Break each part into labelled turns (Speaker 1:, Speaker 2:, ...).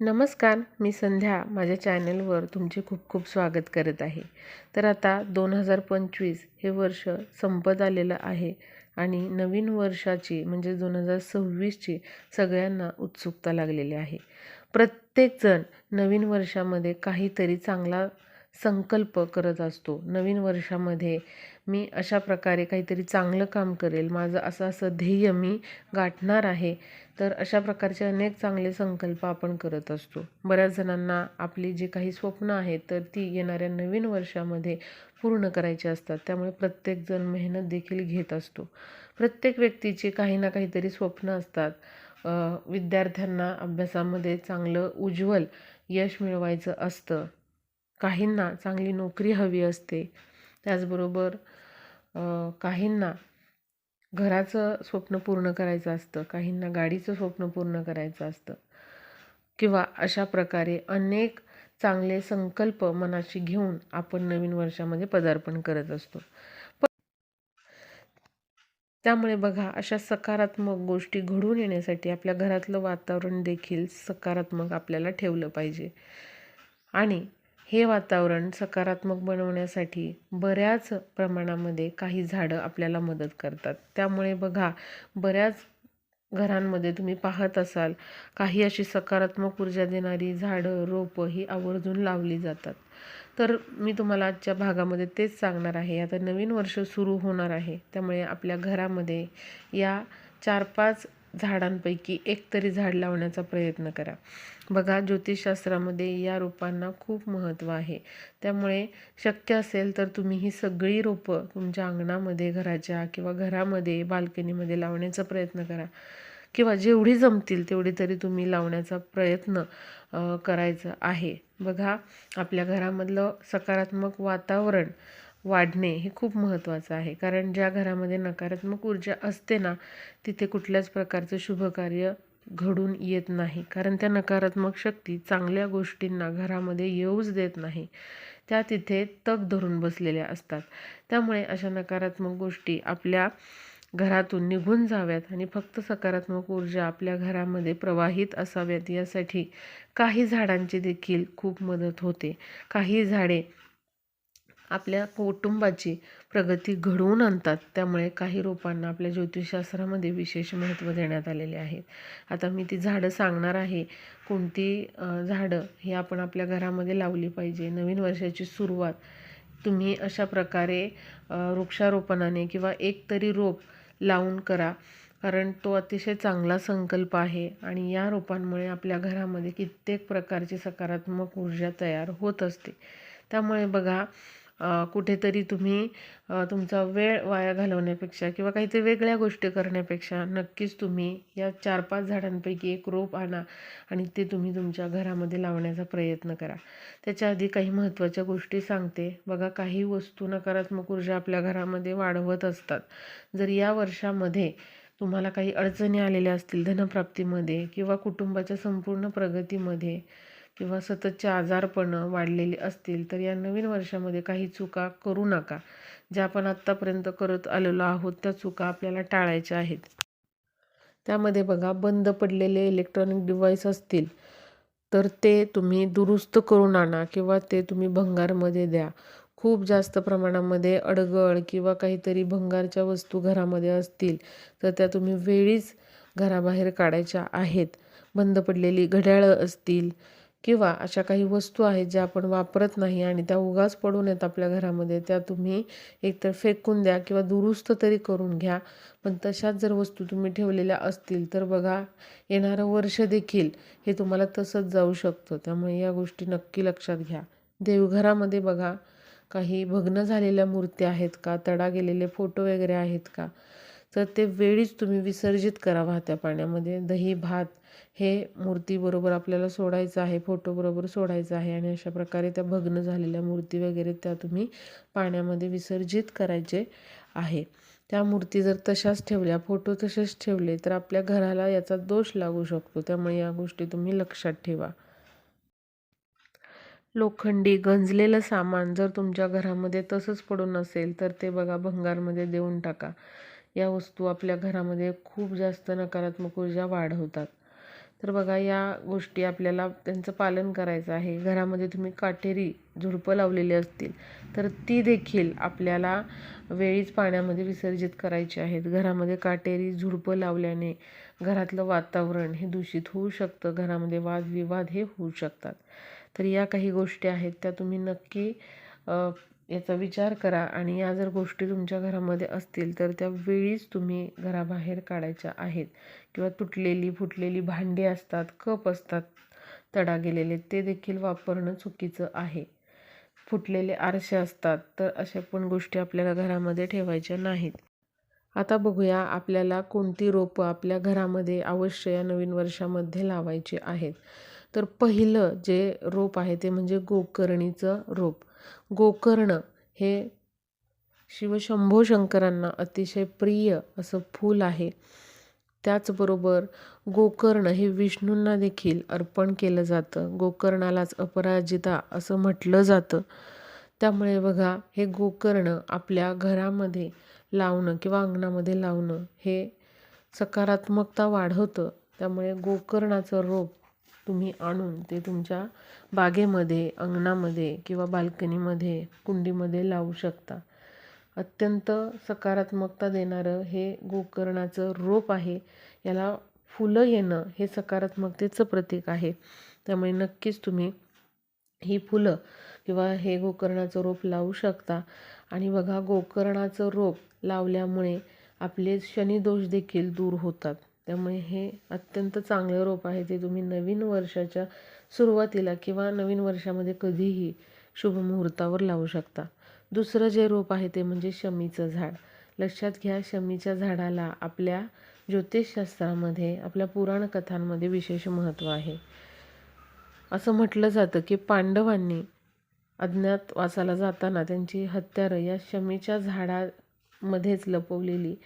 Speaker 1: नमस्कार मी संध्या. माझ्या चॅनलवर तुमचे खूप खूप स्वागत करत आहे. तर आता दोन हजार पंचवीस हे वर्ष संपत आलेलं आहे आणि नवीन वर्षाची म्हणजे दोन हजार सव्वीसची सगळ्यांना उत्सुकता लागलेली आहे. प्रत्येकजण नवीन वर्षामध्ये काहीतरी चांगला संकल्प करत असतो. नवीन वर्षामध्ये मी अशा प्रकारे काहीतरी चांगलं काम करेल माझं असं असं ध्येय मी गाठणार आहे तर अशा प्रकारचे अनेक चांगले संकल्प आपण करत असतो. बऱ्याच जणांना आपली जी काही स्वप्न आहेत तर ती येणाऱ्या नवीन वर्षामध्ये पूर्ण करायची असतात. त्यामुळे प्रत्येकजण मेहनत देखील घेत असतो. प्रत्येक व्यक्तीची काही ना काहीतरी स्वप्न असतात. विद्यार्थ्यांना अभ्यासामध्ये चांगलं उज्ज्वल यश मिळवायचं असतं. काहींना चांगली नोकरी हवी असते. त्याचबरोबर काहींना घराचं स्वप्न पूर्ण करायचं असतं. काहींना गाडीचं स्वप्न पूर्ण करायचं असतं. किंवा अशा प्रकारे अनेक चांगले संकल्प मनाशी घेऊन आपण नवीन वर्षामध्ये पदार्पण करत असतो. त्यामुळे बघा अशा सकारात्मक गोष्टी घडून येण्यासाठी आपल्या घरातलं वातावरण देखील सकारात्मक आपल्याला ठेवलं पाहिजे. आणि हे वातावरण सकारात्मक बनवण्यासाठी बऱ्याच प्रमाणामध्ये काही झाडं आपल्याला मदत करतात. त्यामुळे बघा बऱ्याच घरांमध्ये तुम्ही पाहत असाल काही अशी सकारात्मक ऊर्जा देणारी झाडं रोपं ही आवर्जून लावली जातात. तर मी तुम्हाला आजच्या भागामध्ये तेच सांगणार आहे. आता नवीन वर्ष सुरू होणार आहे. त्यामुळे आपल्या घरामध्ये या चार पाच झाडांपैकी एक तरी झाड लावण्याचा प्रयत्न करा. बघा ज्योतिषशास्त्रामध्ये या रोपांना खूप महत्त्व आहे. त्यामुळे शक्य असेल तर तुम्ही ही सगळी रोपं तुमच्या अंगणामध्ये घराच्या किंवा घरामध्ये बाल्कनीमध्ये लावण्याचा प्रयत्न करा. किंवा जेवढी जमतील तेवढी तरी तुम्ही लावण्याचा प्रयत्न करायचा आहे. बघा आपल्या घरामधलं सकारात्मक वातावरण वाढणे हे खूप महत्त्वाचं आहे. कारण ज्या घरामध्ये नकारात्मक ऊर्जा असते ना तिथे कुठल्याच प्रकारचं शुभकार्य घडून येत नाही. कारण त्या नकारात्मक शक्ती चांगल्या गोष्टींना घरामध्ये येऊच देत नाही. त्या तिथे तग धरून बसलेल्या असतात. त्यामुळे अशा नकारात्मक गोष्टी आपल्या घरातून निघून जाव्यात आणि फक्त सकारात्मक ऊर्जा आपल्या घरामध्ये प्रवाहित असाव्यात यासाठी काही झाडांची देखील खूप मदत होते. काही झाडे आपल्या कुटुंबाची प्रगती घडवून आणतात. त्यामुळे काही रोपांना आपल्या ज्योतिषशास्त्रामध्ये विशेष महत्त्व देण्यात आलेले आहे. आता मी ती झाडं सांगणार आहे. कोणती झाडं ही आपण आपल्या घरामध्ये लावली पाहिजे. नवीन वर्षाची सुरुवात. तुम्ही अशा प्रकारे वृक्षारोपणाने किंवा एक तरी रोप लावून करा. कारण तो अतिशय चांगला संकल्प आहे आणि या रोपांमुळे आपल्या घरामध्ये कित्येक प्रकारची सकारात्मक ऊर्जा तयार होत असते. त्यामुळे बघा कुठेतरी तुम्ही तुमचा वेळ वाया घालवण्यापेक्षा किंवा काहीतरी वेगळ्या गोष्टी करण्यापेक्षा नक्कीच तुम्ही या चार पाच झाडांपैकी एक रोप आणा आणि ते तुम्ही तुमच्या घरामध्ये लावण्याचा प्रयत्न करा. त्याच्या आधी काही महत्त्वाच्या गोष्टी सांगते. बघा काही वस्तू नकारात्मक ऊर्जा आपल्या घरामध्ये वाढवत असतात. जर या वर्षामध्ये तुम्हाला काही अडचणी आलेल्या असतील धनप्राप्तीमध्ये किंवा कुटुंबाच्या संपूर्ण प्रगतीमध्ये किंवा सततचे आजारपणं वाढलेली असतील तर या नवीन वर्षामध्ये काही चुका करू नका. ज्या आपण आत्तापर्यंत करत आलेलो आहोत त्या चुका आपल्याला टाळायच्या आहेत. त्यामध्ये बघा बंद पडलेले इलेक्ट्रॉनिक डिव्हाइस असतील तर ते तुम्ही दुरुस्त करून आणा किंवा ते तुम्ही भंगारमध्ये द्या. खूप जास्त प्रमाणामध्ये अडगळ किंवा काहीतरी भंगारच्या वस्तू घरामध्ये असतील तर त्या तुम्ही वेळीच घराबाहेर काढायच्या आहेत. बंद पडलेली घड्याळं असतील किंवा अशा काही वस्तू आहेत ज्या आपण वापरत नाही आणि त्या उगाच पडून आहेत आपल्या घरामध्ये त्या तुम्ही एकतर फेकून द्या किंवा दुरुस्त तरी करून घ्या. पण तशाच जर वस्तू तुम्ही ठेवलेल्या असतील तर बघा येणारं वर्ष देखील हे तुम्हाला तसंच जाऊ शकतं. त्यामुळे या गोष्टी नक्की लक्षात घ्या. देवघरामध्ये बघा काही भग्न झालेल्या मूर्ती आहेत का? तडा गेलेले फोटो वगैरे आहेत का? तर ते वेळीच तुम्ही विसर्जित करा वाहत्या पाण्यामध्ये. दही भात हे मूर्तीबरोबर आपल्याला सोडायचं आहे फोटोबरोबर सोडायचं आहे आणि अशा प्रकारे त्या भग्न झालेल्या मूर्ती वगैरे त्या तुम्ही पाण्यामध्ये विसर्जित करायचे आहे. त्या मूर्ती जर तशाच ठेवल्या फोटो तसेच ठेवले तर आपल्या घराला याचा दोष लागू शकतो. त्यामुळे या गोष्टी तुम्ही लक्षात ठेवा. लोखंडी गंजलेलं सामान जर तुमच्या घरामध्ये तसंच पडून असेल तर ते बघा भंगारमध्ये देऊन टाका. या वस्तू आपल्या घरामध्ये खूप जास्त नकारात्मक ऊर्जा वाढवतात. तर बघा या गोष्टी आपल्याला त्यांचं पालन करायचं आहे. घरामध्ये तुम्ही काटेरी झुडपं लावलेली असतील तर ती देखील आपल्याला वेळीच पाण्यामध्ये विसर्जित करायची आहेत. घरामध्ये काटेरी झुडपं लावल्याने घरातलं वातावरण हे दूषित होऊ शकतं घरामध्ये वादविवाद हे होऊ शकतात. तर या काही गोष्टी आहेत त्या तुम्ही नक्की याचा विचार करा आणि या जर गोष्टी तुमच्या घरामध्ये असतील तर त्या वेळीच तुम्ही घराबाहेर काढायच्या आहेत. किंवा तुटलेली फुटलेली भांडी असतात कप असतात तडा गेलेले ते देखील वापरणं चुकीचं आहे. फुटलेले आरसे असतात तर अशा पण गोष्टी आपल्याला घरामध्ये ठेवायच्या नाहीत. आता बघूया आपल्याला कोणती रोपं आपल्या घरामध्ये अवश्य या नवीन वर्षामध्ये लावायची आहेत. तर पहिलं जे रोप आहे ते म्हणजे गोकर्णीचं रोप. गोकर्ण हे शिवशंभो शंकरांना अतिशय प्रिय असं फूल आहे. त्याचबरोबर गोकर्ण हे विष्णूंना देखील अर्पण केलं जातं. गोकर्णालाच अपराजिता असं म्हटलं जातं. त्यामुळे बघा हे गोकर्ण आपल्या घरामध्ये लावणं किंवा अंगणामध्ये लावणं हे सकारात्मकता वाढवतं. त्यामुळे गोकर्णाचं रोप तुम्ही आणून ते तुमच्या बागेमध्ये अंगणामध्ये किंवा बाल्कनीमध्ये कुंडीमध्ये लावू शकता. अत्यंत सकारात्मकता देणारं हे गोकर्णाचं रोप आहे. याला फुलं येणं हे सकारात्मकतेचं प्रतीक आहे. त्यामुळे नक्कीच तुम्ही ही फुलं किंवा हे गोकर्णाचं रोप लावू शकता. आणि बघा गोकर्णाचं रोप लावल्यामुळे आपले शनिदोष देखील दूर होतात. त्यामुळे हे अत्यंत चांगलं रोप आहे ते तुम्ही नवीन वर्षाच्या सुरुवातीला किंवा नवीन वर्षामध्ये कधीही शुभमुहूर्तावर लावू शकता. दुसरं जे रोप आहे ते म्हणजे शमीचं झाड. लक्षात घ्या शमीच्या झाडाला आपल्या ज्योतिषशास्त्रामध्ये आपल्या पुराणकथांमध्ये विशेष महत्त्व आहे. असं म्हटलं जातं की पांडवांनी अज्ञात अज्ञातवासाला जाताना त्यांची हत्यारं या शमीच्या झाडामध्येच लपवलेली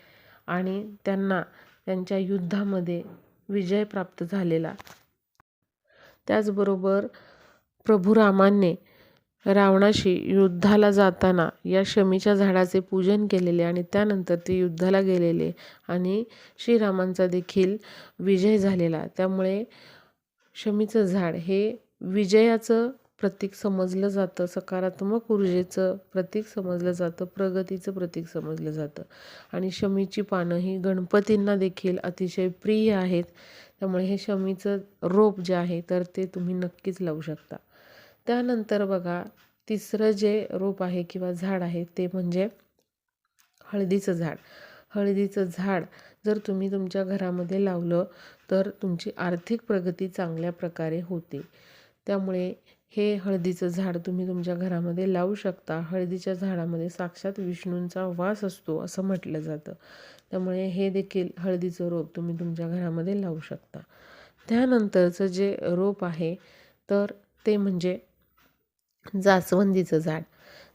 Speaker 1: आणि त्यांना त्यांच्या युद्धामध्ये विजय प्राप्त झालेला. त्याचबरोबर प्रभू रामाने रावणाशी युद्धाला जाताना या शमीच्या झाडाचे पूजन केलेले आणि त्यानंतर ते युद्धाला गेलेले आणि श्रीरामांचा देखील विजय झालेला. त्यामुळे शमीचं झाड हे विजयाचं प्रतीक समजलं जातं सकारात्मक ऊर्जेचं प्रतीक समजलं जातं प्रगतीचं प्रतीक समजलं जातं. आणि शमीची पानं ही गणपतींना देखील अतिशय प्रिय आहेत. त्यामुळे हे शमीचं रोप जे आहे तर ते तुम्ही नक्कीच लावू शकता. त्यानंतर बघा तिसरं जे रोप आहे किंवा झाड आहे ते म्हणजे हळदीचं झाड. हळदीचं झाड जर तुम्ही तुमच्या घरामध्ये लावलं तर तुमची आर्थिक प्रगती चांगल्या प्रकारे होते. त्यामुळे हे हळदीचं झाड तुम्ही तुमच्या घरामध्ये लावू शकता. हळदीच्या झाडामध्ये साक्षात विष्णूंचा वास असतो असं म्हटलं जातं. त्यामुळे हे देखील हळदीचं रोप तुम्ही तुमच्या घरामध्ये लावू शकता. त्यानंतरचं जे रोप आहे तर ते म्हणजे जास्वंदीचं झाड.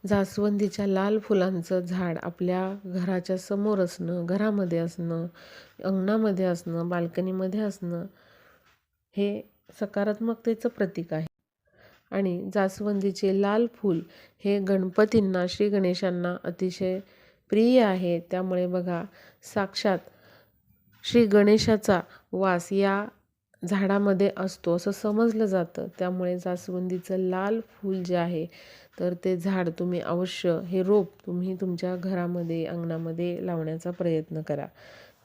Speaker 1: जास्वंदीच्या लाल फुलांचं झाड आपल्या घराच्या समोर असणं घरामध्ये असणं अंगणामध्ये असणं बाल्कनीमध्ये असणं हे सकारात्मकतेचं प्रतीक आहे. आणि जास्वंदीचे लाल फूल हे गणपतींना श्री गणेशांना अतिशय प्रिय आहे. त्यामुळे बघा साक्षात श्री गणेशाचा वास या झाडामध्ये असतो असं समजलं जातं. त्यामुळे जास्वंदीचं लाल फूल जे आहे तर ते झाड तुम्ही अवश्य हे रोप तुम्ही तुमच्या घरामध्ये अंगणामध्ये लावण्याचा प्रयत्न करा.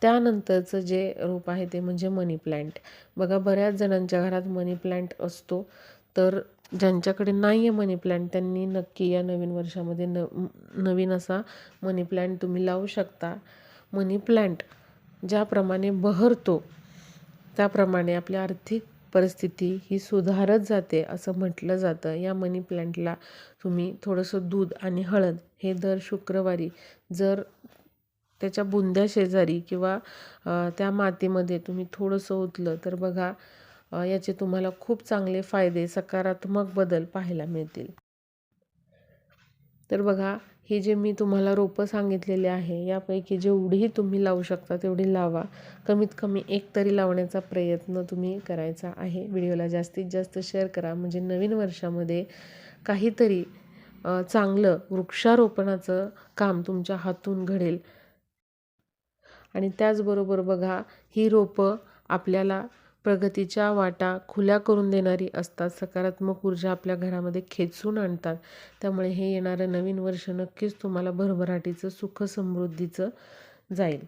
Speaker 1: त्यानंतरचं जे रोप आहे ते म्हणजे मनी प्लॅन्ट बघा बऱ्याच जणांच्या घरात मनी प्लॅन्ट असतो. तर ज्यांच्याकडे नाही आहे मनी प्लॅन्ट त्यांनी नक्की या नवीन वर्षामध्ये न नवीन असा मनी प्लॅन्ट तुम्ही लावू शकता. मनी प्लॅन्ट ज्याप्रमाणे बहरतो त्याप्रमाणे आपली आर्थिक परिस्थिती ही सुधारत जाते असं म्हटलं जातं. या मनी प्लॅन्टला तुम्ही थोडंसं दूध आणि हळद हे दर शुक्रवारी जर त्याच्या बुंद्या शेजारी किंवा त्या मातीमध्ये तुम्ही थोडंसं ओतलं तर बघा याचे तुम्हाला खूप चांगले फायदे सकारात्मक बदल पाहायला मिळतील. तर बघा हे जे मी तुम्हाला रोपं सांगितलेले आहे यापैकी जेवढीही तुम्ही लावू शकता तेवढी लावा. कमीत कमी एक तरी लावण्याचा प्रयत्न तुम्ही करायचा आहे. व्हिडिओला जास्तीत जास्त शेअर करा. म्हणजे नवीन वर्षामध्ये काहीतरी चांगलं वृक्षारोपणाचं काम तुमच्या हातून घडेल. आणि त्याचबरोबर बघा ही रोपं आपल्याला प्रगतीच्या वाटा खुल्या करून देणारी असतात. सकारात्मक ऊर्जा आपल्या घरामध्ये खेचून आणतात. त्यामुळे हे येणारं नवीन वर्ष नक्कीच तुम्हाला भरभराटीचं सुख समृद्धीचं जाईल.